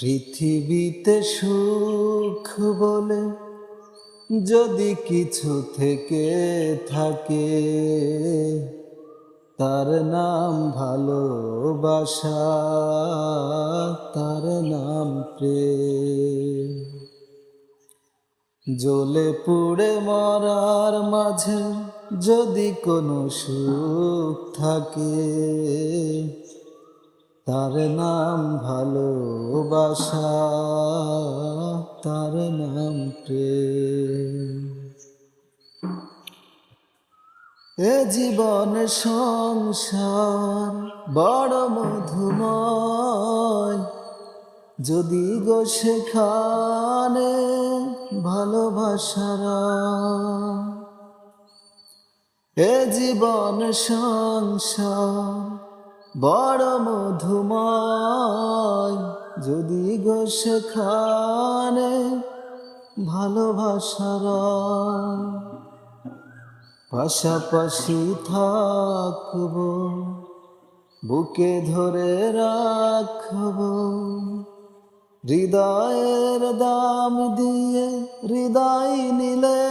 পৃথিবীতে সুখ বলে যদি কিছু থেকে থাকে, তার নাম ভালোবাসা, তার নাম প্রেম। জ্বলে পুড়ে মরার মাঝে যদি কোনো সুখ থাকে তার নাম ভালোবাসা, তার নাম প্রেম। এ জীবন সংসার বড় মধুময়, যদি গো সেখানে ভালোবাসারা এ জীবন সংসার বড় মধুময়, যদি গো সেখানে ভালোবাসারা পাশাপাশি থাকব, বুকে ধরে রাখব। হৃদয়ের দাম দিয়ে হৃদয় নিলে